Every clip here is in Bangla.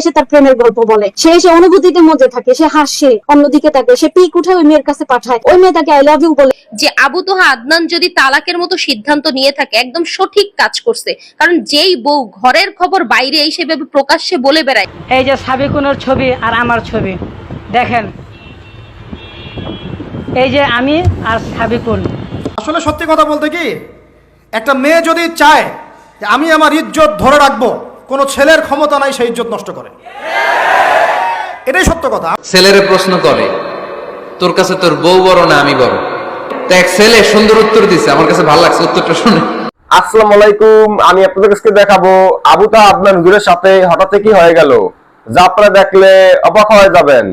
এসে তার প্রেমের গল্প বলে। সে এসে অনুভূতিতে মধ্যে থাকে সে হাসে অন্যদিকে তাকে সে পিক উঠায় ওই মেয়ের কাছে পাঠায়। ওই মেয়ে তাকে আই লাভ ইউ বলে। যে আবু তোহা আদনান যদি তালাকের মতো সিদ্ধান্ত নিয়ে থাকে একদম সঠিক কাজ করছে। কারণ যেই বউ ঘরের খবর বাইরে এসে ভেবে প্রকাশ্যে বলে বেড়ায়। এই যে সাবিকুনের ছবি আর আমার ছবি দেখেন। এই যে আমি আর সাবিকুন। আসলে সত্যি কথা বলতে কি একটা মেয়ে যদি চায় যে আমি আমার ইজ্জত ধরে রাখব কোনো ছেলের ক্ষমতা নাই সেই ইজ্জত নষ্ট করে। এটাই সত্য কথা। ছেলেরে প্রশ্ন করে তোর কাছে তোর বউ বড় না আমি বড়? তো এক ছেলে সুন্দর উত্তর দিছে আমার কাছে ভালো লাগছে উত্তরটা শুনে। আসসালামু আলাইকুম আমি আপনাদের কাছে দেখাবো হুজুরের সাথে হঠাৎ কি হয়ে গেল? যা আপনারা দেখলে অবাক হয়ে যাবেন।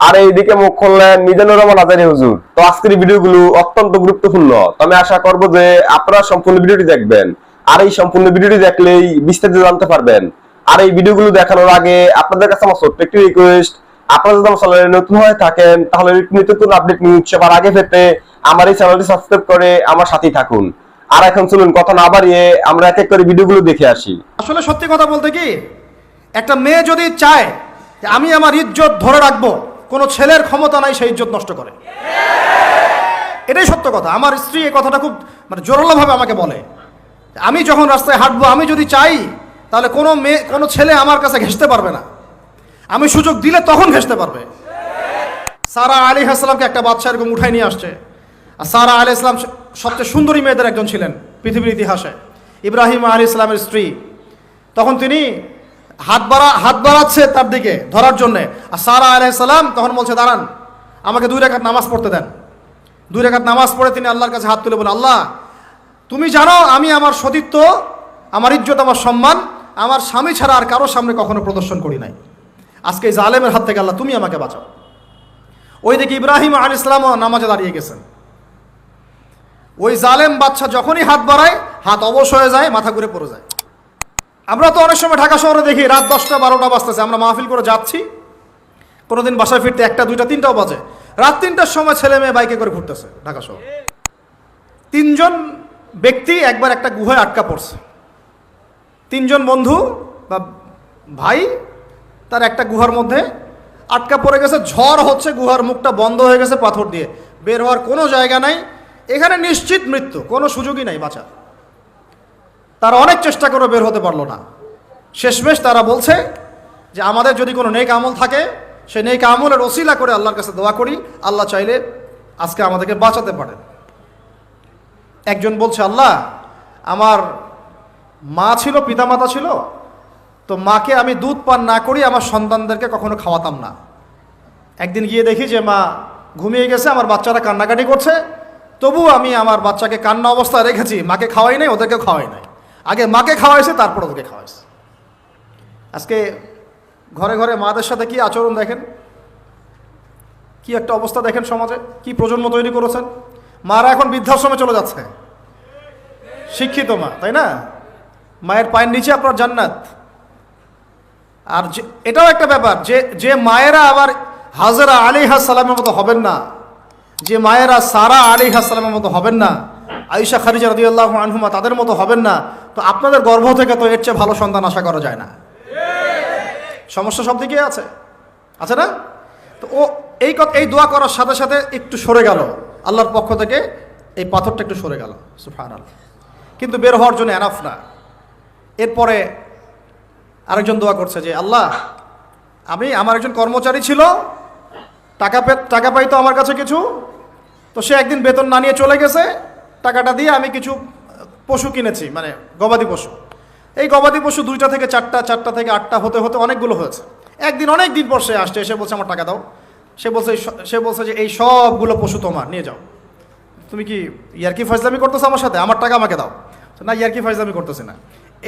আর এইদিকে মুখ খুললেন মিজানুর রহমান আজারি হুজুর। তো আজকের ভিডিওগুলো অত্যন্ত গুরুত্বপূর্ণ। তো আমি আশা করব যে আপনারা সম্পূর্ণ ভিডিওটি দেখবেন। আর এই সম্পূর্ণ ভিডিওটি দেখলেই বিস্তারিত জানতে পারবেন। আর এই ভিডিওগুলো দেখানোর আগে আপনাদের কাছে আমার ছোট্ট একটি রিকোয়েস্ট আপনারা যদি আমার চ্যানেলে নতুন হয়ে থাকেন, তাহলে নতুন আপডেট নিউজ সবার আগে পেতে আমার এই চ্যানেলটি সাবস্ক্রাইব করে আমার সাথেই থাকুন। আর এখন চলুন, কথা না বাড়িয়ে আমরা এক এক করে ভিডিওগুলো দেখে আসি। আসলে সত্যি কথা বলতে কি, একটা মেয়ে যদি চায় যে আমি আমার ইজ্জত ধরে রাখব, কোনো ছেলের ক্ষমতা নাই সেই ইজ্জত নষ্ট করে। এটাই সত্য কথা। আমার স্ত্রী এই কথাটা খুব মানে জোরালোভাবে আমাকে বলে। আমি যখন রাস্তায় হাঁটবো, আমি যদি চাই, তাহলে কোনো মেয়ে, কোনো ছেলে আমার কাছে ঘেঁষতে পারবে না। আমি সুযোগ দিলে তখন ঘেঁষতে পারবে। সারা আলী হাসলামকে একটা বাচ্চা এরকম উঠাই নিয়ে আসছে। আর সারা আলী ইসলাম সবচেয়ে সুন্দরী মেয়েদের একজন ছিলেন পৃথিবীর ইতিহাসে। ইব্রাহিম আলী ইসলামের স্ত্রী। তখন তিনি হাত বাড়া, হাত বাড়াচ্ছে তার দিকে ধরার জন্যে। আর সারা আলাইসাল্লাম তখন বলছে, দাঁড়ান, আমাকে দুই রেখাত নামাজ পড়তে দেন। দুই রেখাত নামাজ পড়ে তিনি আল্লাহর কাছে হাত তুলে বলে আল্লাহ তুমি জানো আমি আমার সতীত্ব, আমার ইজ্জত, আমার সম্মান, আমার স্বামী ছাড়া আর কারোর সামনে কখনো প্রদর্শন করি নাই। আজকে এই জালেমের হাত থেকে আল্লাহ, তুমি আমাকে বাঁচাও। ওই ওইদিকে ইব্রাহিম আল ইসলামও নামাজে দাঁড়িয়ে গেছেন। ওই জালেম বাচ্চা যখনই হাত বাড়ায়, হাত অবশ হয়ে যায়, মাথা ঘুরে পড়ে যায়। আমরা তো অনেক সময় ঢাকা শহরে দেখি, রাত দশটা, বারোটা বাজতেছে, আমরা মাহফিল করে যাচ্ছি। কোনোদিন বাসায় ফিরতে একটা, দুইটা, তিনটাও বাজে। রাত তিনটার সময় ছেলে মেয়ে বাইকে করে ঘুরতেছে ঢাকা শহর। তিনজন ব্যক্তি একবার একটা গুহায় আটকা পড়ছে। তিনজন বন্ধু বা ভাই তার একটা গুহার মধ্যে আটকা পড়ে গেছে, ঝড় হচ্ছে গুহার মুখটা বন্ধ হয়ে গেছে পাথর দিয়ে। বের হওয়ার কোনো জায়গা নাই, এখানে নিশ্চিত মৃত্যু, কোনো সুযোগই নাই বাঁচার। তারা অনেক চেষ্টা করে বের হতে পারল না। শেষমেশ তারা বলছে যে, আমাদের যদি কোনো নেক আমল থাকে সে নেক আমলের ওসিলা করে আল্লাহর কাছে দোয়া করি। আল্লাহ চাইলে আজকে আমাদেরকে বাঁচাতে পারেন। একজন বলছে, আল্লাহ, আমার মা ছিল, পিতামাতা ছিল, তো মাকে আমি দুধ পান না করি, আমার সন্তানদেরকে কখনো খাওয়াতাম না। একদিন গিয়ে দেখি যে মা ঘুমিয়ে গেছে, আমার বাচ্চারা কান্নাকাটি করছে তবু আমি আমার বাচ্চাকে কান্না অবস্থায় রেখেছি, মাকে খাওয়াই নাই ওদেরকে খাওয়াই নাই। আগে মাকে খাওয়াইছে, তারপর ওদেরকে খাওয়াইছে। আজকে ঘরে ঘরে মাদের সাথে কি আচরণ দেখেন? কি একটা অবস্থা দেখেন সমাজে? কি প্রজন্ম তৈরি করেছেন? মারা এখন বৃদ্ধাশ্রমে চলে যাচ্ছে। শিক্ষিত মা, তাই না? মায়ের পায়ের নিচে আপনার জান্নাত। আর যে, এটাও একটা ব্যাপার যে যে মায়েরা আবার হাজরা আলী সালামের মতো হবেন না, যে মায়েরা সারা আলী সালামের মতো হবেন না আইসা খারিজা রাদিয়াল্লাহ আনহুমা তাদের মতো হবেন না, তো আপনাদের গর্ভ থেকে তো এর চেয়ে ভালো সন্তান আশা করা যায় না। সমস্যা সব দিকেই আছে। আছে না? তো ও, এই এই দোয়া করার সাথে সাথে একটু সরে গেল। আল্লাহর পক্ষ থেকে এই পাথরটা একটু সরে গেল সুফান আল্লাহ কিন্তু বের হওয়ার জন্য এনাফ না। এরপরে আরেকজন দোয়া করছে যে, আল্লাহ, আমি, আমার একজন কর্মচারী ছিল, টাকা পে, টাকা পাইতো আমার কাছে কিছু, তো সে একদিন বেতন না নিয়ে চলে গেছে, টাকাটা দিয়ে আমি কিছু, পশু কিনেছি মানে গবাদি পশু। এই গবাদি পশু দুইটা থেকে চারটা চারটা থেকে আটটা হতে হতে অনেকগুলো হয়েছে। একদিন অনেক দিন পর সে আসছে, এসে বলছে, আমার টাকা দাও। সে বলছে সে বলছে যে, এই সবগুলো পশু তোমার, নিয়ে যাও। তুমি কি ইয়ারকি ফাজলামি করতেছো আমার সাথে? আমার টাকা আমাকে দাও। না, ইয়ারকি ফাজলামি করতেছি না।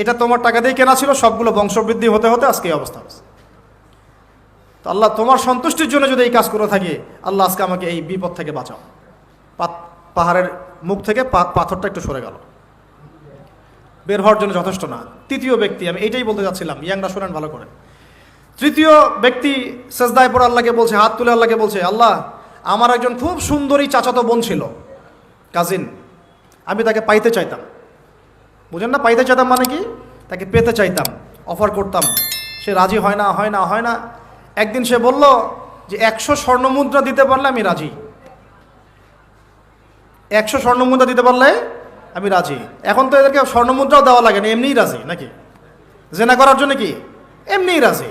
এটা তোমার টাকা দিয়ে কেনা ছিল, সবগুলো বংশবৃদ্ধি হতে হতে আজকে এই অবস্থা হচ্ছে তো আল্লাহ তোমার সন্তুষ্টির জন্য যদি এই কাজ করে থাকি, আল্লাহ আজকে আমাকে এই বিপদ থেকে বাঁচাও। পাহাড়ের মুখ থেকে পাথরটা একটু সরে গেল। বের হওয়ার জন্য যথেষ্ট না। তৃতীয় ব্যক্তি, আমি এটাই বলতে চাচ্ছিলাম ইয়াংরা শোনেন, ভালো করে তৃতীয় ব্যক্তি সেজদায় পড়ে আল্লাহকে বলছে, হাত তুলে আল্লাহকে বলছে, আল্লাহ, আমার একজন খুব সুন্দরী চাচাতো বোন ছিল, কাজিন। আমি তাকে পাইতে চাইতাম। বুঝেন না, পাইতে চাইতাম মানে কি? তাকে পেতে চাইতাম অফার করতাম। সে রাজি হয় না হয় না হয় না। একদিন সে বলল যে, একশো স্বর্ণ মুদ্রা দিতে পারলে আমি রাজি। একশো স্বর্ণ মুদ্রা দিতে পারলে আমি রাজি। এখন তো এদেরকে স্বর্ণ মুদ্রাও দেওয়া লাগে না, এমনিই রাজি নাকি? জেনা করার জন্য কি? এমনিই রাজি।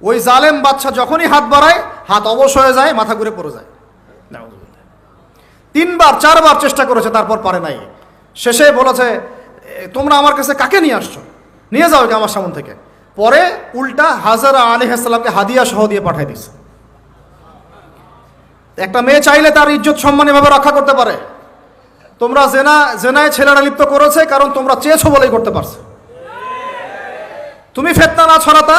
ওই জালেম বাচ্চা যখনই হাত বাড়ায়, হাত অবশ হয়ে যায়, মাথা ঘুরে পড়ে যায়। তিনবার, চারবার চেষ্টা করেছে, তারপর পারে নাই। শেষে বলেছে তোমরা আমার কাছে কাকে নিয়ে আসছো? নিয়ে যাও আমার সামন থেকে। পরে উল্টা হাজারা আলী হাসলামকে হাদিয়া সহ দিয়ে পাঠাই দিছে একটা মেয়ে চাইলে তার ইজ্জত সম্মান এভাবে রক্ষা করতে পারে। তোমরা জেনা, জেনায় ছেলেরা লিপ্ত করেছে, কারণ তোমরা চেয়েছো বলেই করতে পারছ। তুমি ফেতনা না ছড়াতা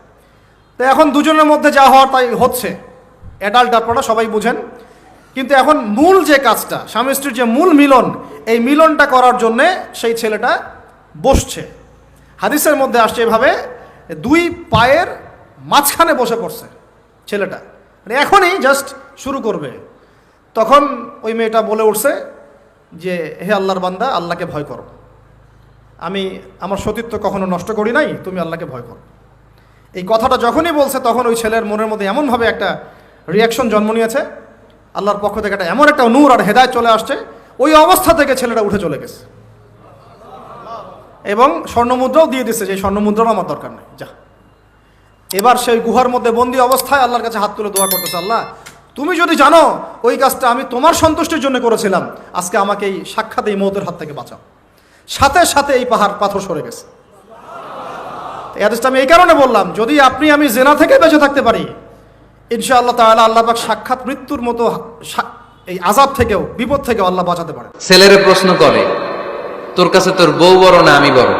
তো এখন দুজনের মধ্যে যা হওয়ার তাই হচ্ছে। অ্যাডাল্ট আপনারা সবাই বুঝেন। কিন্তু এখন মূল যে কাজটা, স্বামী স্ত্রীর যে মূল মিলন, এই মিলনটা করার জন্যে সেই ছেলেটা বসছে। হাদিসের মধ্যে আসছে এভাবে, দুই পায়ের মাঝখানে বসে পড়ছে ছেলেটা। মানে এখনই জাস্ট শুরু করবে। তখন ওই মেয়েটা বলে উঠছে যে, হে আল্লাহর বান্দা, আল্লাহকে ভয় করো। আমি আমার সতীত্ব কখনো নষ্ট করি নাই, তুমি আল্লাহকে ভয় করো। এই কথাটা যখনই বলছে, তখন ওই ছেলের মনের মধ্যে এমনভাবে একটা রিয়াকশন জন্ম নিয়েছে। আল্লাহর পক্ষ থেকে একটা এমন একটা নূর আর হেদায়ত চলে আসছে, ওই অবস্থা থেকে ছেলেটা উঠে চলে গেছে। এবং স্বর্ণমুদ্রাও দিয়ে দিচ্ছে যে স্বর্ণমুদ্রাও আমার দরকার নেই, যা। এবার সেই গুহার মধ্যে বন্দি অবস্থায় আল্লাহর কাছে হাত তুলে দোয়া করতেছে, আল্লাহ, তুমি যদি জানো ওই কাজটা আমি তোমার সন্তুষ্টির জন্য করেছিলাম, আজকে আমাকে এই সাক্ষাৎ এই মৌতের হাত থেকে বাঁচাও। সাথে সাথে এই পাহাড় পাথর সরে গেছে। এই হাদিসটা আমি এই কারণে বললাম, যদি আপনি আমি জেনা থেকে বেঁচে থাকতে পারি, ইনশাআল্লাহ তাআলা আল্লাহ সাক্ষাৎ মৃত্যুর মতো এই আজাব থেকেও, বিপদ থেকেও আল্লাহ বাঁচাতে পারে ছেলেরে প্রশ্ন করে, তোর কাছে তোর বউ বড় না আমি বড়?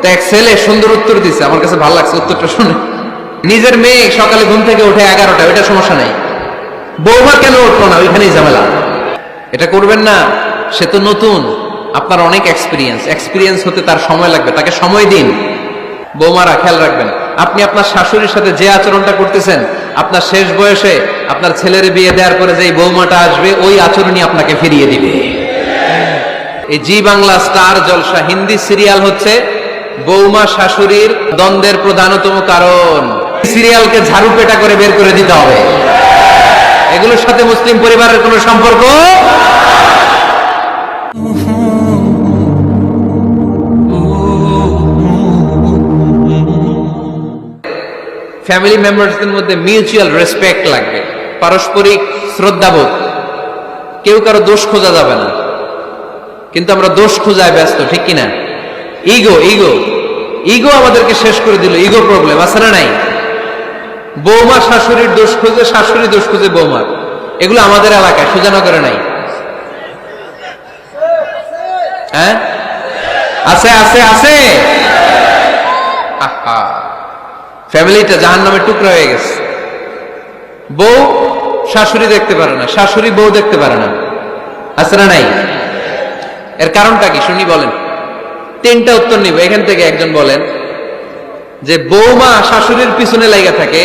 তো এক ছেলে সুন্দর উত্তর দিছে, আমার কাছে ভালো লাগছে উত্তরটা শুনে। নিজের মেয়ে সকালে ঘুম থেকে উঠে এগারোটা ওইটা সমস্যা নাই। বৌমা কেন উঠল না? ওইখানেই ঝামেলা। এটা করবেন না, সে তো নতুন, আপনার অনেক এক্সপিরিয়েন্স এক্সপিরিয়েন্স হতে তার সময় লাগবে, তাকে সময় দিন। বৌমারা, খেয়াল রাখবেন। আপনি আপনার শাশুড়ির সাথে যে আচরণটা করতেছেন, আপনার শেষ বয়সে আপনার ছেলের বিয়ে দেওয়ার পরে যে বৌমাটা আসবে, ওই আচরণই আপনাকে ফিরিয়ে দিবে। এই Zee Bangla Star Jalsha, Hindi serial হচ্ছে বৌমা শাশুড়ির দ্বন্দ্বের প্রধানতম কারণ। সিরিয়ালকে ঝাড়ু পেটা করে বের করে দিতে হবে। এগুলোর সাথে মুসলিম পরিবারের কোনো সম্পর্ক? ফ্যামিলি মেম্বারসদের মধ্যে মিউচুয়াল রেসপেক্ট লাগবে। পারস্পরিক শ্রদ্ধাবোধ। কেউ কারও দোষ খোঁজা যাবে না। কিন্তু আমরা দোষ খোঁজায় ব্যস্ত, ঠিক কিনা? ইগো ইগো ইগো আমাদেরকে শেষ করে দিল ইগো প্রবলেম আছে না নাই? বৌমা শাশুড়ির দোষ খুঁজে, শাশুড়ি দোষ খুঁজে বৌমার এগুলো আমাদের এলাকায়, সুজানগরে নাই। হ্যাঁ? আছে আছে আছে। আহা। ফ্যামিলিটা জাহান নামের টুকরা হয়ে গেছে। বউ শাশুড়ি দেখতে পারে না, শাশুড়ি বউ দেখতে পারে না। আছে না নাই? এর কারণটা কি? শুনি, বলেন। তিনটা উত্তর নিব। এখান থেকে একজন বলেন যে, বৌমা শাশুড়ির পিছনে লাইগা থাকে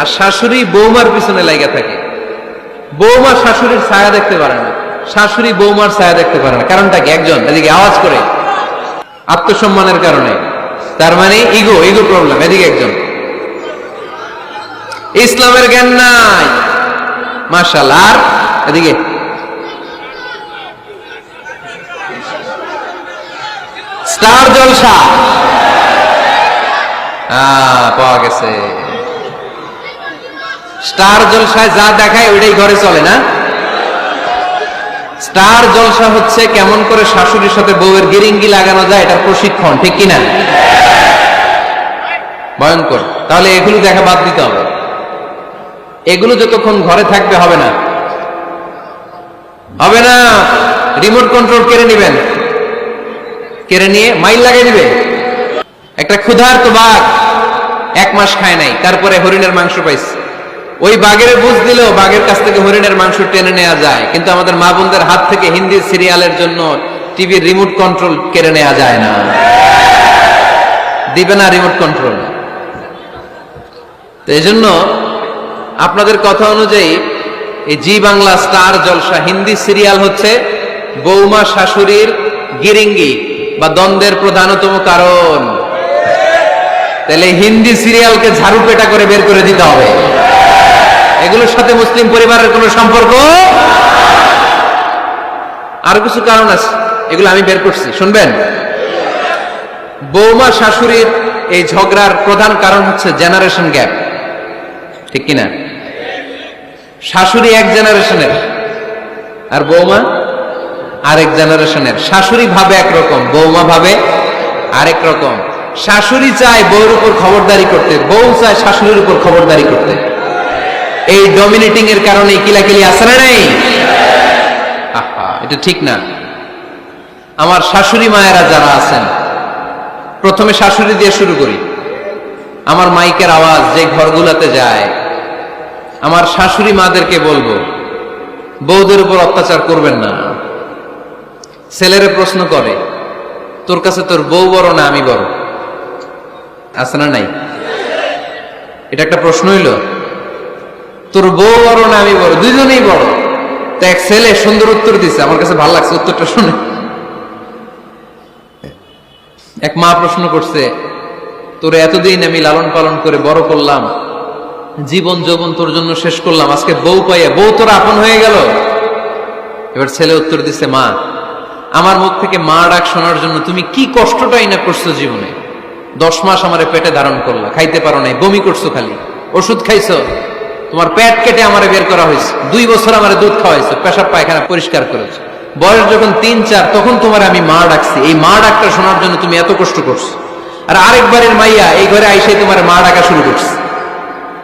আর শাশুড়ি বৌমার পিছনে লাইগা থাকে। বৌমা শাশুড়ির ছায়া দেখতে পারে না, শাশুড়ি বৌমার ছায়া দেখতে পারে না। কারণটা কি? একজন, এদিকে আওয়াজ করে। আত্মসম্মানের কারণে। তার মানে ইগো ইগো প্রবলেম এদিকে একজন। ইসলামের জ্ঞান নাই। মার্শাল আর এদিকে। স্টার জলসা। পাওয়া গেছে। স্টার জলসায় যা দেখায় ওইটাই ঘরে চলে না? স্টার জলসা হচ্ছে কেমন করে শাশুড়ির সাথে বউয়ের গিরিঙ্গি লাগানো যায় এটার প্রশিক্ষণ, ঠিক কিনা? ভয়ঙ্কর। তাহলে এগুলো দেখা বাদ দিতে হবে। এগুলো যতক্ষণ ঘরে থাকবে হবে না। হবে না রিমোট কন্ট্রোল কেড়ে নিবেন। কেড়ে নিয়ে মাইল লাগিয়ে দিবে। একটা ক্ষুধার্ত বাঘ এক মাস খায় নাই, তারপরে হরিণের মাংস পাইছে। ওই বাঘের বুঝ দিলেও বাঘের কাছ থেকে হরিণের মাংস টেনে নেওয়া যায়। কিন্তু আমাদের মা বোনদের হাত থেকে হিন্দি সিরিয়ালের জন্য টিভির রিমোট কন্ট্রোল কেড়ে নেওয়া যায় না। দিবে না রিমোট কন্ট্রোল তো এই জন্য আপনাদের কথা অনুযায়ী, এই Zee Bangla Star Jalsha, Hindi serial হচ্ছে বৌমা শাশুড়ির গিরিঙ্গি বা দ্বন্দ্বের প্রধানতম কারণ। তাহলে হিন্দি সিরিয়ালকে ঝাড়ু পেটা করে বের করে দিতে হবে। এগুলোর সাথে মুসলিম পরিবারের কোনো সম্পর্ক? আরও কিছু কারণ আছে, এগুলো আমি বের করছি, শুনবেন? বৌমা শাশুড়ির এই ঝগড়ার প্রধান কারণ হচ্ছে জেনারেশন গ্যাপ ঠিক কিনা? শাশুড়ি এক জেনারেশনের। আর বৌমা আরেক জেনারেশনের। শাশুড়ি ভাবে একরকম, বৌমা ভাবে আরেক রকম। শাশুড়ি চায় বউর উপর খবরদারি করতে, বউ চায় শাশুড়ির উপর খবরদারি করতে। এই ডমিনেটিং এর কারণে কিলাকিলি আসে না নাই? এটা ঠিক না। আমার শাশুড়ি মায়েরা যারা আছেন, প্রথমে শাশুড়ি দিয়ে শুরু করি। আমার মাইকের আওয়াজ যে ঘরগুলোতে যায় আমার শাশুড়ি মাদেরকে বলব বৌদের উপর অত্যাচার করবেন না। ছেলেরে প্রশ্ন করে, তোর কাছে তোর বউ বড় না আমি বড়? আছে না নাই? এটা একটা প্রশ্ন হইল, তোর বউ বড় না আমি বড়? দুইজনেই বড়। তো এক ছেলে সুন্দর উত্তর দিছে, আমার কাছে ভালো লাগছে উত্তরটা শুনে। এক মা প্রশ্ন করছে, তোর এতদিন আমি লালন পালন করে বড় করলাম জীবন যৌবন তোর জন্য শেষ করলাম। আজকে বউ পাইয়া, বউ তোর আপন হয়ে গেল। এবার ছেলে উত্তর দিছে, মা, আমার মুখ থেকে মা ডাক শোনার জন্য তুমি কি কষ্টটাই না করছ জীবনে? দশ মাস আমার পেটে ধারণ করলা, খাইতে পারো নাই, বমি করছ খালি, ওষুধ খাইছো, তোমার পেট কেটে আমারে বের করা হয়েছে, দুই বছর আমারে দুধ খাওয়াইছো, পেশাব পায়খানা পরিষ্কার করেছ। বয়স যখন তিন, চার, তখন তোমার আমি মা ডাকছি। এই মা ডাকটা শোনার জন্য তুমি এত কষ্ট করছ। আর আরেকবারের মাইয়া এই ঘরে আইসে তোমার মা ডাকা শুরু করছে।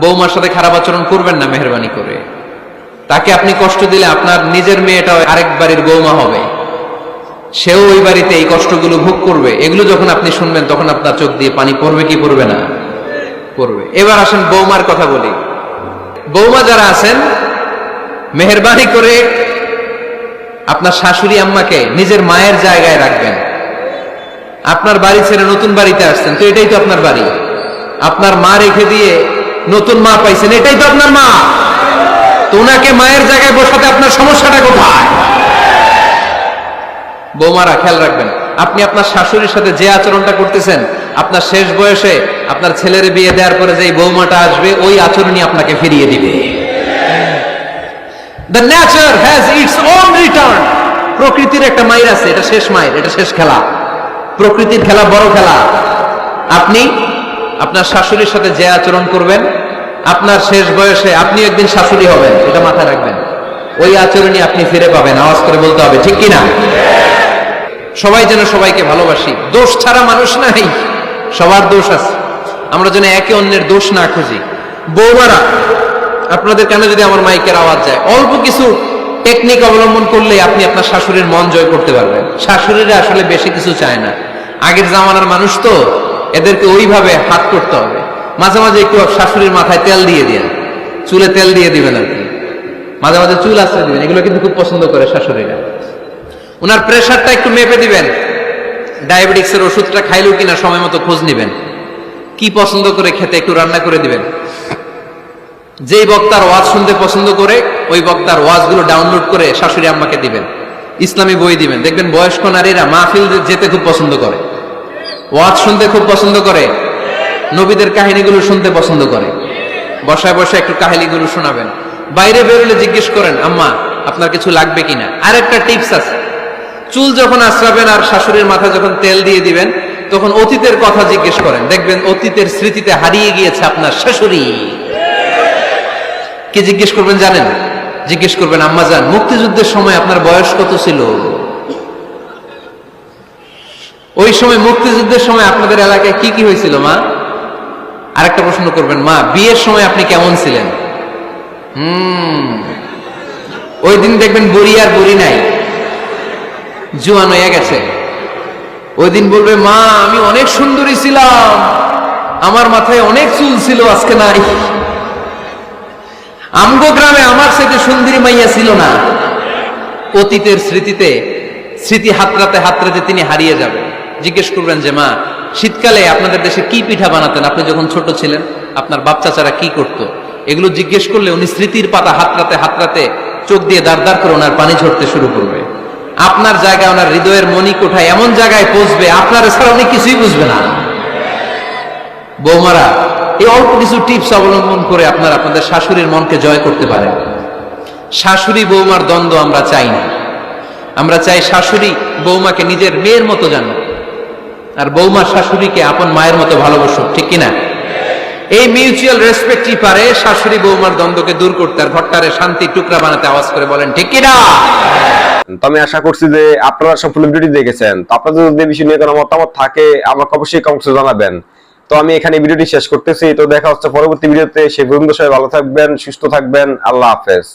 বৌমার সাথে খারাপ আচরণ করবেন না মেহরবানি করে। তাকে আপনি কষ্ট দিলে আপনার নিজের মেয়েটাও আরেক বাড়ির বৌমা হবে। সেও ওই বাড়িতে এই কষ্টগুলো ভোগ করবে। এগুলো যখন আপনি শুনবেন, তখন আপনার চোখ দিয়ে পানি পড়বে কি পড়বে না? পড়বে। এবার আসেন বৌমার কথা বলি। বৌমা যারা আছেন, মেহরবানি করে আপনার শাশুড়ি আম্মাকে নিজের মায়ের জায়গায় রাখবেন। আপনার বাড়ি ছেড়ে নতুন বাড়িতে আসছেন, তো এটাই তো আপনার বাড়ি। আপনার মা রেখে দিয়ে নতুন মা পাইছেন, এটাই তো আপনার মা। তো ওনাকে মায়ের জায়গায় বসাতে আপনার সমস্যাটা কোথায়? বৌমারা, খেয়াল রাখবেন, আপনি আপনার শাশুড়ির সাথে যে আচরণটা করতেছেন, আপনার শেষ বয়সে আপনার ছেলের বিয়ে দেওয়ার পরে যে বৌমাটা আসবে, ওই আচরণই আপনাকে ফিরিয়ে দিবে। প্রকৃতির একটা মাইর আছে, এটা শেষ মাইর এটা শেষ খেলা। প্রকৃতির খেলা বড় খেলা। আপনি আপনার শাশুড়ির সাথে যে আচরণ করবেন, আপনার শেষ বয়সে আপনি একদিন শাশুড়ি হবেন, এটা মাথায় রাখবেন। ওই আচরণই আপনি ফিরে পাবেন, আওয়াজ করে বলতে হবে, ঠিক কিনা? সবাই যেন সবাইকে ভালোবাসি। দোষ ছাড়া মানুষ নাই, সবার দোষ আছে। আমরা যেন একে অন্যের দোষ না খুঁজি। বৌমারা, আপনাদের কেন যদি আমার মাইকের আওয়াজ যায়, অল্প কিছু টেকনিক অবলম্বন করলে আপনি আপনার শাশুড়ির মন জয় করতে পারবেন। শাশুড়িরা আসলে বেশি কিছু চায় না। আগের জামানার মানুষ তো এদেরকে ওইভাবে হাত করতে হবে। মাঝে মাঝে একটু শাশুড়ির মাথায় তেল দিয়ে দিন। চুলে তেল দিয়ে দিবেন আর কি। মাঝে মাঝে চুল আশ্রয় দিবেন। এগুলো কিন্তু খুব পছন্দ করে শাশুড়িরা। ওনার প্রেশারটা একটু মেপে দিবেন। ডায়াবেটিক্সের ওষুধটা খাইলেও কিনা সময় মতো খোঁজ নিবেন। কি পছন্দ করে খেতে একটু রান্না করে দিবেন। যেই বক্তার ওয়াজ শুনতে পছন্দ করে, ওই বক্তার ওয়াজগুলো ডাউনলোড করে শাশুড়ি আম্মাকে দিবেন। ইসলামী বই দিবেন। দেখবেন বয়স্ক নারীরা মাহফিল যেতে খুব পছন্দ করে। ওয়াজ শুনতে খুব পছন্দ করে। নবীদের কাহিনীগুলো শুনতে পছন্দ করে। বসায় বসায় একটু কাহিনীগুলো শোনাবেন। বাইরে বেরোলে জিজ্ঞেস করেন, আম্মা, আপনার কিছু লাগবে কিনা? আর একটা টিপস আছে। চুল যখন আশ্রাবেন আর শাশুড়ির মাথায় যখন তেল দিয়ে দিবেন, তখন অতীতের কথা জিজ্ঞেস করেন। দেখবেন অতীতের স্মৃতিতে হারিয়ে গিয়েছে আপনার শাশুড়ি। কে জিজ্ঞেস করবেন জানেন? জিজ্ঞেস করবেন, আম্মা যান মুক্তিযুদ্ধের সময় আপনার বয়স কত ছিল? ওই সময় মুক্তিযুদ্ধের সময় আপনাদের এলাকায় কি কি হয়েছিল, মা? আরেকটা প্রশ্ন করবেন, মা, বিয়ের সময় আপনি কেমন ছিলেন? হুম। ওই দিন দেখবেন বুড়ি আর বুড়ি নাই। জুয়ান হয়ে গেছে। ওই দিন বলবে, মা, আমি অনেক সুন্দরী ছিলাম। আমার মাথায় অনেক চুল ছিল, আজকে নাই। আমগো গ্রামে আমার সাথে সুন্দরী মাইয়া ছিল না। অতীতের স্মৃতিতে, স্মৃতি হাতরাতে হাতরাতে তিনি হারিয়ে যাবেন। জিজ্ঞেস করবেন যে, মা, শীতকালে আপনাদের দেশে কি পিঠা বানাতেন? আপনি যখন ছোট ছিলেন, আপনার বাচ্চাচারা কি করত? এগুলো জিজ্ঞেস করলে উনি স্মৃতির পাতা হাতরাতে হাতরাতে চোখ দিয়ে দাঁড় দাঁড় করে ওনার পানি ঝরতে শুরু করবে। আপনার জায়গায় ওনার হৃদয়ের মনি কোঠায় এমন জায়গায় পৌঁছবে, আপনার ছাড়া উনি কিছুই বুঝবে না। বৌমারা, এই অল্প কিছু টিপস অবলম্বন করে আপনার আপনাদের শাশুড়ির মনকে জয় করতে পারেন। শাশুড়ি বৌমার দ্বন্দ্ব আমরা চাই না। আমরা চাই শাশুড়ি বৌমাকে নিজের মেয়ের মতো জানো আর বৌমা শাশুড়িকে আপন মায়ের মতো ভালোবাসুক ঠিক কিনা? এই মিউচুয়াল রেসপেক্টই পারে শাশুড়ি বৌমার দ্বন্দ্বকে দূর করতে আর ঘরটারে শান্তি টুকরা বানাতে আওয়াজ করে বলেন, ঠিক কিনা? আমি আশা করছি যে আপনারা সম্পূর্ণ ভিডিওটি দেখেছেন। তো আপনাদের যদি বিষয় নিয়ে কোনো মতামত থাকে, আমাকে অবশ্যই কমেন্টে জানাবেন। তো আমি এখানে ভিডিওটি শেষ করতেছি। তো দেখা হচ্ছে পরবর্তী ভিডিওতে। সেই পর্যন্ত সবাই ভালো থাকবেন, সুস্থ থাকবেন। আল্লাহ হাফেজ।